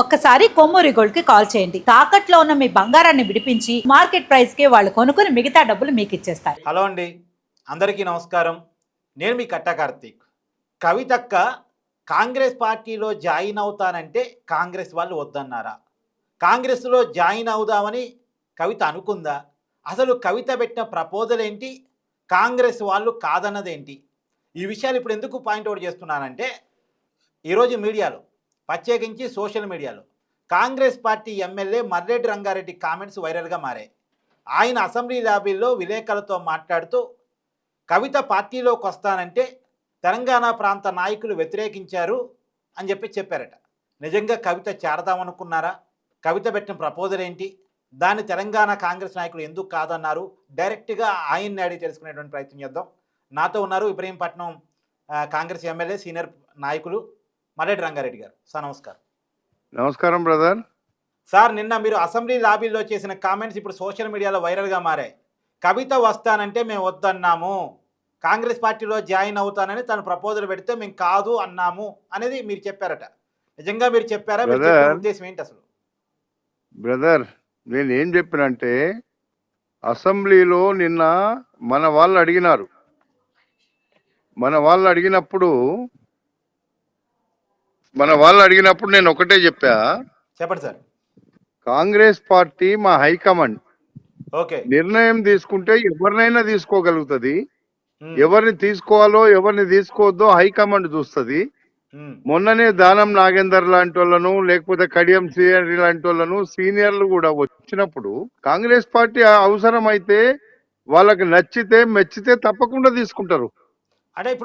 ఒక్కసారి కొమ్మూరి గోల్డ్కి కాల్ చేయండి. తాకట్లో ఉన్న మీ బంగారాన్ని విడిపించి మార్కెట్ ప్రైస్కి వాళ్ళు కొనుక్కుని మిగతా డబ్బులు మీకు ఇచ్చేస్తారు. హలో అండి. అందరికీ నమస్కారం. నేను మీ కట్ట కార్తీక్. కవితక్క కాంగ్రెస్ పార్టీలో జాయిన్ అవుతానంటే కాంగ్రెస్ వాళ్ళు వద్దన్నారా? కాంగ్రెస్లో జాయిన్ అవుదామని కవిత అనుకుందా? అసలు కవిత పెట్టిన ప్రపోజల్ ఏంటి? కాంగ్రెస్ వాళ్ళు కాదన్నదేంటి ఈ విషయాలు ఇప్పుడు ఎందుకు పాయింట్ అవుట్ చేస్తున్నానంటే ఈరోజు మీడియాలో ప్రత్యేకించి సోషల్ మీడియాలో. Congress party MLA Marreddy Rangareddy comments వైరల్గా మారాయి. ఆయన అసెంబ్లీ లాబీల్లో విలేకరులతో మాట్లాడుతూ కవిత పార్టీలోకి వస్తానంటే తెలంగాణ ప్రాంత నాయకులు వ్యతిరేకించారు అని చెప్పి చెప్పారట. నిజంగా కవిత చేరదామనుకున్నారా? కవిత పెట్టిన ప్రపోజల్ ఏంటి? దాన్ని తెలంగాణ కాంగ్రెస్ నాయకులు ఎందుకు కాదన్నారు? డైరెక్ట్గా ఆయన్ని అడిగి తెలుసుకునేటువంటి ప్రయత్నం చేద్దాం. నాతో ఉన్నారు ఇబ్రహీంపట్నం కాంగ్రెస్ ఎమ్మెల్యే సీనియర్ నాయకులు. మర్రెడ్డి రంగారెడ్డి గారు. సార్ నమస్కారం. నమస్కారం బ్రదర్. సార్ నిన్న మీరు అసెంబ్లీ లాబీల్లో చేసిన కామెంట్స్ ఇప్పుడు సోషల్ మీడియాలో వైరల్గా మారాయి. కవిత వస్తానంటే మేము వద్దన్నాము. కాంగ్రెస్ పార్టీలో జాయిన్ అవుతానని తను ప్రపోజల్ పెడితే మేము కాదు అన్నాము అనేది మీరు చెప్పారట. నిజంగా మీరు చెప్పారా. ఉద్దేశం ఏంటి అసలు? బ్రదర్ నేను ఏం చెప్పినంటే అసెంబ్లీలో నిన్న మన వాళ్ళు అడిగినారు. మన వాళ్ళు అడిగినప్పుడు మన వాళ్ళు అడిగినప్పుడు నేను ఒకటే చెప్పా. చెప్పండి సార్. కాంగ్రెస్ పార్టీ మా హైకమాండ్ ఓకే. నిర్ణయం తీసుకుంటే ఎవరినైనా తీసుకోగలుగుతుంది. ఎవరిని తీసుకోవాలో ఎవరిని తీసుకోవద్దో హైకమాండ్ చూస్తుంది. మొన్ననే దానం నాగేందర్ లాంటి వాళ్ళను లేకపోతే కడియం సీఆర్ లాంటి వాళ్ళను సీనియర్లు కూడా వచ్చినప్పుడు కాంగ్రెస్ పార్టీ అవసరం అయితే వాళ్ళకి నచ్చితే మెచ్చితే తప్పకుండా తీసుకుంటారు.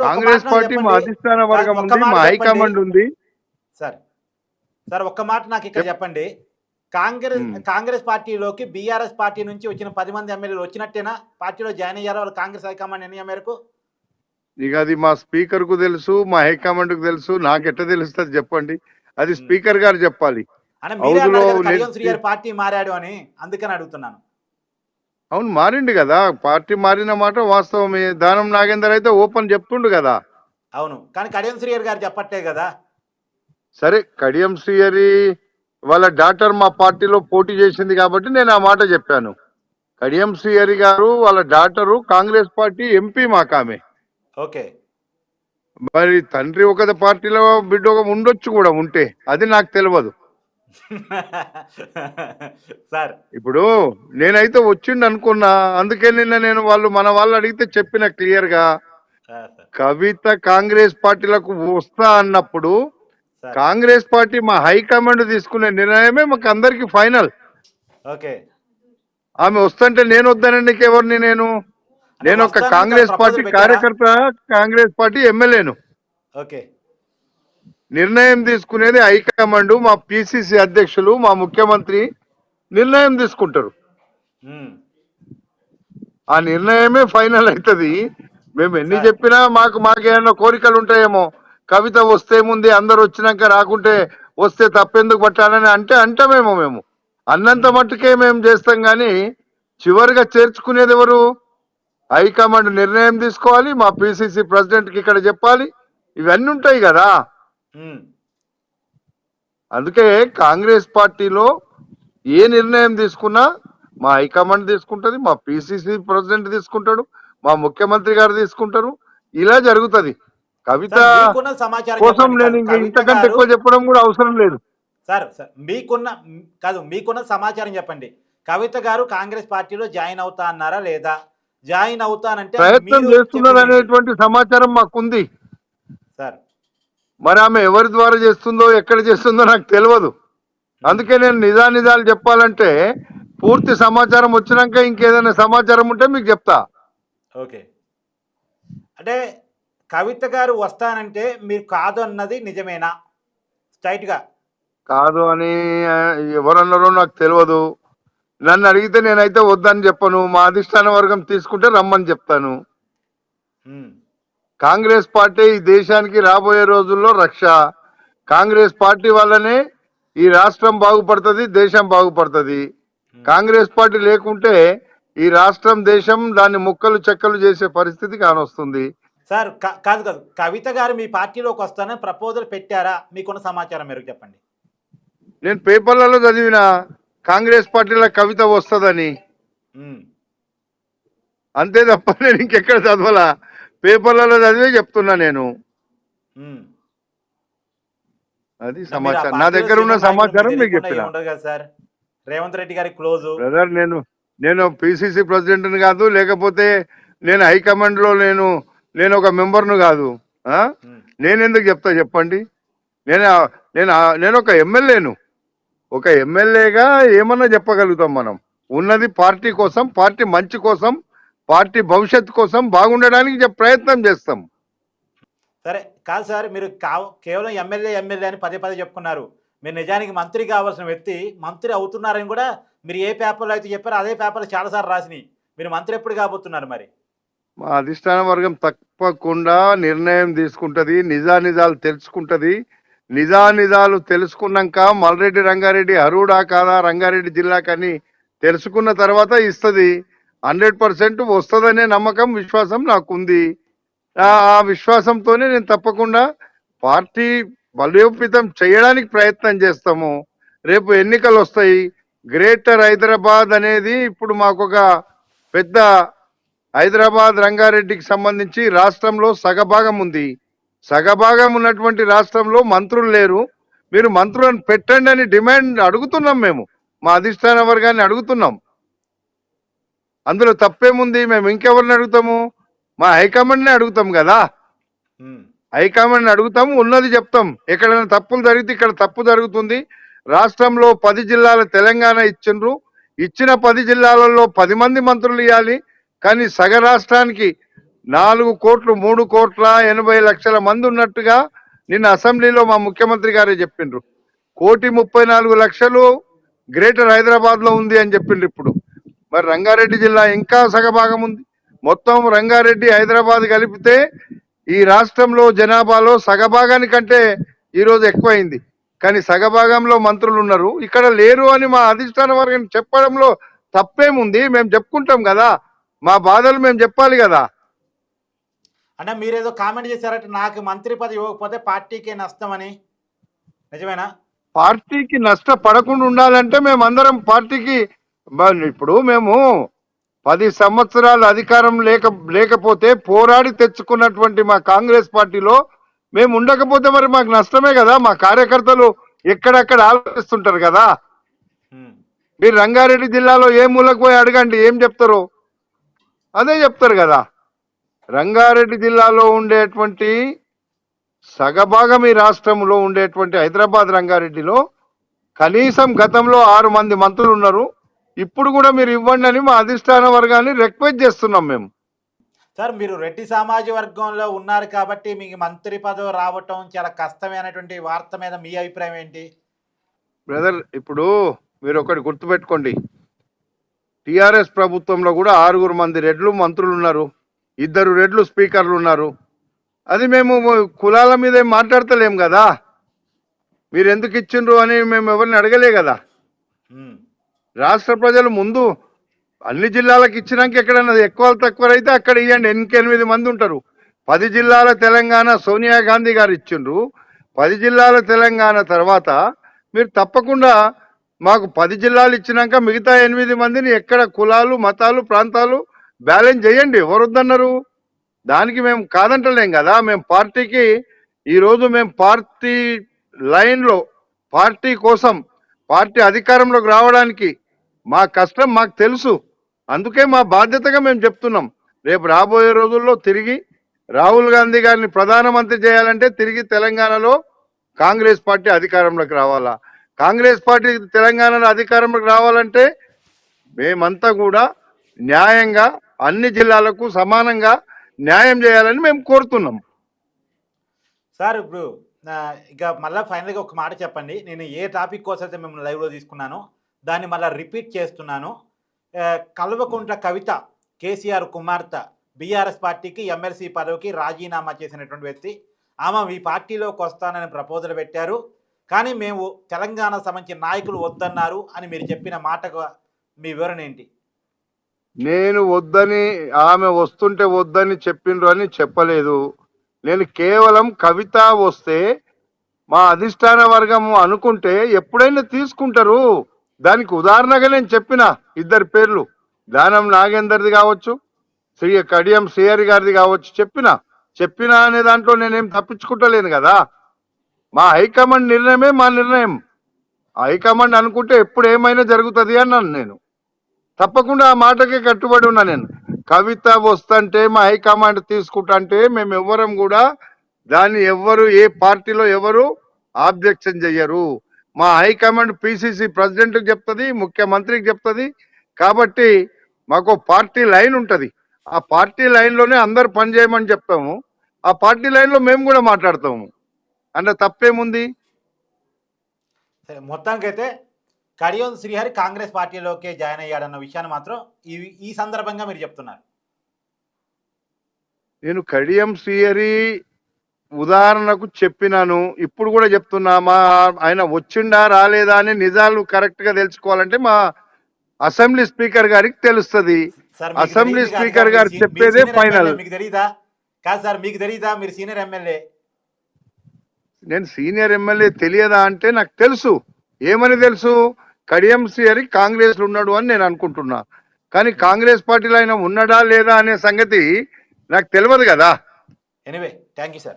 కాంగ్రెస్ పార్టీ మా. అధిష్టాన వర్గం ఉంది మా. హైకమాండ్ ఉంది. సార్. సార్ ఒక్క మాట నాకు ఇక్కడ చెప్పండి. కాంగ్రెస్. కాంగ్రెస్ పార్టీలోకి బీఆర్ఎస్ పార్టీ నుంచి వచ్చిన పది మంది ఎమ్మెల్యేలు వచ్చినట్టేనా? పార్టీలో జాయిన్ అయ్యారా వాళ్ళు కాంగ్రెస్ హైకమాండ్ నిర్ణయం మేరకు? ఇక అది మా స్పీకర్కు తెలుసు మా హైకమాండ్కు తెలుసు నాకు ఎట్ట తెలుస్తుంది చెప్పండి. అది. స్పీకర్ గారు చెప్పాలి. పార్టీ మారాడు అని అందుకని అడుగుతున్నాను. అవును మారిండు కదా. పార్టీ మారిన మాట వాస్తవమే. దానం నాగేందర్ అయితే ఓపెన్ చెప్తుండు కదా. అవును కానీ కడియం శ్రీయర్ గారు చెప్పట్లే కదా. సరే కడియం శ్రీహరి వాళ్ళ డాక్టర్ మా పార్టీలో పోటీ చేసింది కాబట్టి నేను ఆ మాట చెప్పాను. కడియం శ్రీహరి గారు వాళ్ళ డాక్టరు కాంగ్రెస్ పార్టీ ఎంపీ మాకామె ఓకే. మరి తండ్రి ఒక పార్టీలో బిడ్డ ఒక ఉండొచ్చు కూడా ఉంటే. అది నాకు తెలియదు సార్. ఇప్పుడు నేనైతే వచ్చిండు అనుకున్నా అందుకే నిన్న నేను వాళ్ళు మన వాళ్ళు అడిగితే చెప్పిన క్లియర్గా కవిత కాంగ్రెస్ పార్టీలకు వస్తా అన్నప్పుడు కాంగ్రెస్ పార్టీ మా హైకమాండ్ తీసుకునే నిర్ణయమే మాకు అందరికి ఫైనల్. ఓకే. ఆమె వస్తుంటే నేను వద్దానండి ఎవరిని నేను? నేను ఒక కాంగ్రెస్ పార్టీ? కార్యకర్త కాంగ్రెస్ పార్టీ ఎమ్మెల్యేను. ఓకే. నిర్ణయం తీసుకునేది హైకమాండ్ మా పిసిసి అధ్యక్షులు మా ముఖ్యమంత్రి నిర్ణయం తీసుకుంటారు. ఆ నిర్ణయమే ఫైనల్ అవుతుంది. మేము ఎన్ని. చెప్పినా మాకు మాకేమైనా కోరికలు ఉంటాయేమో? కవిత వస్తే ముందే అందరు వచ్చినాక రాకుంటే వస్తే తప్పెందుకు పట్టాలని అంటే అంటామేమో మేము. అన్నంత మట్టుకే మేము చేస్తాం కానీ చివరిగా చేర్చుకునేది ఎవరు? హైకమాండ్ నిర్ణయం తీసుకోవాలి మా పిసిసి ప్రెసిడెంట్కి ఇక్కడ చెప్పాలి. ఇవన్నీ ఉంటాయి కదా. అందుకే కాంగ్రెస్ పార్టీలో ఏ నిర్ణయం తీసుకున్నా మా హైకమాండ్ తీసుకుంటది మా పిసిసి ప్రెసిడెంట్ తీసుకుంటాడు మా ముఖ్యమంత్రి గారు తీసుకుంటారు. ఇలా జరుగుతది. కవిత కోసం. నేను ఇంతకంటే ఎక్కువ చెప్పడం కూడా అవసరం లేదు. సార్ సార్ మీకున్న కాదు మీకున్న సమాచారం చెప్పండి. కవిత గారు కాంగ్రెస్ పార్టీలో జాయిన్ అవుతా అన్నారా లేదా? జాయిన్ అవుతానంటే ప్రయత్నం చేస్తున్నారు? అనేటువంటి సమాచారం మాకుంది. సార్. మరి ఆమె ఎవరి ద్వారా చేస్తుందో ఎక్కడ చేస్తుందో నాకు తెలియదు. అందుకే నేను నిజానిజాలు చెప్పాలంటే పూర్తి సమాచారం వచ్చినాక ఇంకేదైనా సమాచారం ఉంటే మీకు చెప్తా. ఓకే. అంటే కవిత గారు వస్తానంటే మీరు కాదు అన్నది నిజమేనా? స్ట్రైట్గా. కాదు అని ఎవరన్నారో నాకు తెలియదు నన్ను అడిగితే నేనైతే వద్దని చెప్పను. మా అధిష్టాన వర్గం తీసుకుంటే రమ్మని చెప్తాను. కాంగ్రెస్ పార్టీ ఈ దేశానికి రాబోయే రోజుల్లో రక్ష. కాంగ్రెస్ పార్టీ వల్లనే ఈ రాష్ట్రం బాగుపడుతుంది దేశం బాగుపడుతుంది. కాంగ్రెస్ పార్టీ లేకుంటే ఈ రాష్ట్రం దేశం దాన్ని ముక్కలు చెక్కలు చేసే పరిస్థితి కానొస్తుంది. సార్ కాదు కాదు. కవిత గారు మీ పార్టీలోకి వస్తానని ప్రపోజల్ పెట్టారా? మీకున్న సమాచారం మీరు చెప్పండి. నేను పేపర్లలో చదివిన కాంగ్రెస్ పార్టీలో కవిత వస్తుందని. అంతే తప్ప నేను ఇంకెక్కడ చదవాలా? పేపర్లలో చదివే చెప్తున్నా నేను. అది సమాచారం. నా దగ్గర ఉన్న సమాచారం మీకు చెప్పిన? సార్. రేవంత్ రెడ్డి గారి క్లోజ్. బ్రదర్ నేను నేను పిసిసి ప్రెసిడెంట్ని కాదు లేకపోతే నేను హైకమాండ్లో నేను నేను ఒక మెంబర్ను కాదు? నేను ఎందుకు చెప్తా చెప్పండి? నేను నేను నేను ఒక ఎమ్మెల్యేను. ఒక ఎమ్మెల్యేగా ఏమన్నా చెప్పగలుగుతాం మనం. ఉన్నది పార్టీ కోసం పార్టీ మంచి కోసం పార్టీ భవిష్యత్తు కోసం బాగుండడానికి ప్రయత్నం చేస్తాం. సరే కాదు సార్ మీరు కావ కేవలం ఎమ్మెల్యే ఎమ్మెల్యే అని పదే పదే చెప్పుకున్నారు మీరు నిజానికి మంత్రి కావాల్సిన వ్యక్తి మంత్రి అవుతున్నారని కూడా మీరు ఏ పేపర్లో అయితే చెప్పారో అదే పేపర్లో చాలాసార్లు రాసినాయి. మీరు మంత్రి ఎప్పుడు కాబోతున్నారు మరి? అధిష్టాన వర్గం తప్పకుండా నిర్ణయం తీసుకుంటది నిజానిజాలు తెలుసుకుంటది. నిజానిజాలు తెలుసుకున్నాక మల్రెడ్డి రంగారెడ్డి అరుడా కాదా రంగారెడ్డి జిల్లాకని తెలుసుకున్న తర్వాత ఇస్తుంది. హండ్రెడ్ పర్సెంట్ వస్తుందనే నమ్మకం విశ్వాసం నాకుంది. ఆ విశ్వాసంతోనే నేను తప్పకుండా పార్టీ బలోపేతం చేయడానికి ప్రయత్నం చేస్తాము. రేపు ఎన్నికలు వస్తాయి గ్రేటర్ హైదరాబాద్ అనేది ఇప్పుడు మాకు ఒక పెద్ద హైదరాబాద్ రంగారెడ్డికి సంబంధించి రాష్ట్రంలో సగభాగం ఉంది. సగభాగం ఉన్నటువంటి రాష్ట్రంలో మంత్రులు లేరు. మీరు మంత్రులను పెట్టండి అని డిమాండ్ అడుగుతున్నాం మేము. మా అధిష్టాన వర్గాన్ని అడుగుతున్నాం. అందులో తప్పేముంది? మేము ఇంకెవరిని అడుగుతాము? మా హైకమాండ్ని అడుగుతాం కదా. ఉమ్. హైకమాండ్ అడుగుతాం ఉన్నది చెప్తాం. ఎక్కడైనా తప్పులు జరిగితే ఇక్కడ తప్పు జరుగుతుంది. రాష్ట్రంలో పది జిల్లాల తెలంగాణ ఇచ్చిండ్రు. ఇచ్చిన పది జిల్లాలలో పది మంది మంత్రులు ఇవ్వాలి. కానీ సగ రాష్ట్రానికి నాలుగు కోట్లు మూడు కోట్ల ఎనభై లక్షల మంది ఉన్నట్టుగా నిన్న అసెంబ్లీలో మా ముఖ్యమంత్రి గారే చెప్పిండ్రు. కోటి ముప్పై నాలుగు లక్షలు గ్రేటర్ హైదరాబాద్లో ఉంది అని చెప్పిండ్రు ఇప్పుడు. మరి రంగారెడ్డి జిల్లా ఇంకా సగభాగం ఉంది. మొత్తం రంగారెడ్డి హైదరాబాద్ కలిపితే ఈ రాష్ట్రంలో జనాభాలో సగభాగానికంటే ఈరోజు ఎక్కువైంది. కానీ సగభాగంలో మంత్రులు ఉన్నారు. ఇక్కడ లేరు అని మా అధిష్టాన వర్గం చెప్పడంలో తప్పేముంది? మేము చెప్పుకుంటాం కదా. మా బాధలు మేము చెప్పాలి కదా. అంటే మీరేదో కామెంట్ చేశారట నాకు మంత్రి పదవి ఇవ్వకపోతే పార్టీకే నష్టం అని నిజమేనా? పార్టీకి నష్టపడకుండా ఉండాలంటే మేము అందరం పార్టీకి ఇప్పుడు మేము పది సంవత్సరాలు అధికారం లేక లేకపోతే పోరాడి తెచ్చుకున్నటువంటి మా కాంగ్రెస్ పార్టీలో మేము ఉండకపోతే మరి మాకు నష్టమే కదా. మా కార్యకర్తలు ఎక్కడెక్కడ ఆలోచిస్తుంటారు కదా. మీరు రంగారెడ్డి జిల్లాలో ఏ మూలకు పోయి అడగండి ఏం చెప్తారు? అదే చెప్తారు కదా. రంగారెడ్డి జిల్లాలో ఉండేటువంటి సగభాగం ఈ రాష్ట్రంలో ఉండేటువంటి హైదరాబాద్ రంగారెడ్డిలో కనీసం గతంలో ఆరు మంది మంత్రులు ఉన్నారు. ఇప్పుడు కూడా మీరు ఇవ్వండి అని మా అధిష్టాన వర్గాన్ని రిక్వెస్ట్ చేస్తున్నాం మేము. సార్ మీరు రెడ్డి సమాజ వర్గంలో ఉన్నారు కాబట్టి మీకు మంత్రి పదవి రావటం చాలా కష్టమే అనేటువంటి వార్త మీద మీ అభిప్రాయం ఏంటి? బ్రదర్ ఇప్పుడు మీరు ఒకటి గుర్తుపెట్టుకోండి. టిఆర్ఎస్ ప్రభుత్వంలో కూడా ఆరుగురు మంది రెడ్లు మంత్రులు ఉన్నారు. ఇద్దరు రెడ్లు స్పీకర్లు ఉన్నారు. అది మేము కులాల మీద మాట్లాడతలేం కదా? మీరు ఎందుకు ఇచ్చిండ్రు అని మేము ఎవరిని అడగలే కదా. రాష్ట్ర ప్రజలు ముందు అన్ని జిల్లాలకు ఇచ్చినాక ఎక్కడైనా ఎక్కువ తక్కువ అయితే అక్కడ ఇవ్వండి ఎనిమిది మంది ఉంటారు. పది జిల్లాల తెలంగాణ సోనియా గాంధీ గారు ఇచ్చిండ్రు. పది జిల్లాల తెలంగాణ తర్వాత మీరు తప్పకుండా మాకు పది జిల్లాలు ఇచ్చినాక మిగతా ఎనిమిది మందిని ఎక్కడ కులాలు మతాలు ప్రాంతాలు బ్యాలెన్స్ చేయండి. ఎవరు వద్దన్నారు దానికి మేము కాదంటలేం కదా. మేము పార్టీకి ఈరోజు మేము పార్టీ లైన్లో పార్టీ కోసం పార్టీ అధికారంలోకి రావడానికి మా కష్టం మాకు తెలుసు. అందుకే మా బాధ్యతగా మేము చెప్తున్నాం. రేపు రాబోయే రోజుల్లో తిరిగి రాహుల్ గాంధీ గారిని ప్రధానమంత్రి చేయాలంటే తిరిగి తెలంగాణలో కాంగ్రెస్ పార్టీ అధికారంలోకి రావాలా? కాంగ్రెస్ పార్టీ తెలంగాణలో అధికారంలోకి రావాలంటే మేమంతా కూడా న్యాయంగా అన్ని జిల్లాలకు సమానంగా న్యాయం చేయాలని మేము కోరుతున్నాం. సార్ ఇప్పుడు ఇక మళ్ళీ ఫైనల్గా ఒక మాట చెప్పండి. నేను ఏ టాపిక్ కోసం అయితే మిమ్మల్ని లైవ్లో తీసుకున్నానో దాన్ని మళ్ళీ రిపీట్ చేస్తున్నాను. కల్వకుంట్ల కవిత కేసీఆర్ కుమార్తె బీఆర్ఎస్ పార్టీకి ఎమ్మెల్సీ పదవికి రాజీనామా చేసినటువంటి వ్యక్తి. ఆమె ఈ పార్టీలోకి వస్తానని ప్రపోజల్ పెట్టారు. కానీ మేము తెలంగాణ సంబంధించిన నాయకులు వద్దన్నారు అని మీరు చెప్పిన మాటకు మీ వివరణ ఏంటి? నేను వద్దని ఆమె వస్తుంటే వద్దని చెప్పిండ్రు అని చెప్పలేదు. నేను కేవలం కవిత వస్తే మా అధిష్టాన వర్గము అనుకుంటే ఎప్పుడైనా తీసుకుంటారు. దానికి ఉదాహరణగా నేను చెప్పిన ఇద్దరు పేర్లు దానం నాగేందర్ది కావచ్చు శ్రీ కడియం శ్రీహరి గారిది కావచ్చు చెప్పిన. చెప్పిన అనే దాంట్లో నేనేం తప్పించుకుంటలేను కదా. మా హైకమాండ్ నిర్ణయమే మా నిర్ణయం. హైకమాండ్ అనుకుంటే ఎప్పుడు ఏమైనా జరుగుతుంది అన్నాను నేను. తప్పకుండా ఆ మాటకే కట్టుబడి ఉన్నా నేను. కవిత వస్తుంటే మా హైకమాండ్ తీసుకుంటా మేము ఎవ్వరం కూడా దాన్ని ఎవ్వరు ఏ పార్టీలో ఎవరు ఆబ్జెక్షన్ చెయ్యరు. మా హైకమాండ్ పిసిసి ప్రెసిడెంట్కి చెప్తుంది ముఖ్యమంత్రికి చెప్తుంది. కాబట్టి మాకు పార్టీ లైన్ ఉంటుంది. ఆ పార్టీ లైన్లోనే అందరు పనిచేయమని చెప్తాము. ఆ పార్టీ లైన్లో మేము కూడా మాట్లాడతాము. అంటే తప్పేముంది? సరే మొత్తానికైతే కడియం శ్రీహరి కాంగ్రెస్ పార్టీలోకే జాయిన్ అయ్యాడన్న విషయాన్ని మాత్రం ఈ ఈ సందర్భంగా మీరు చెప్తున్నారు. నేను కడియం శ్రీహరి ఉదాహరణకు చెప్పినాను ఇప్పుడు కూడా చెప్తున్నా మా ఆయన వచ్చిండా రాలేదా అని నిజాలు కరెక్ట్గా తెలుసుకోవాలంటే మా అసెంబ్లీ స్పీకర్ గారికి తెలుస్తుంది. అసెంబ్లీ స్పీకర్ గారు చెప్పేదే ఫైనల్. మీకు తెలీదా? కాదు సార్ మీకు తెలీదా? మీరు సీనియర్ ఎమ్మెల్యే. నేను సీనియర్ ఎమ్మెల్యే తెలియదా అంటే నాకు తెలుసు. ఏమని తెలుసు? కడియం అని కాంగ్రెస్ ఉన్నాడు అని నేను అనుకుంటున్నా. కానీ కాంగ్రెస్ పార్టీలో ఆయన ఉన్నాడా లేదా అనే సంగతి నాకు తెలియదు కదా. Anyway thank you sir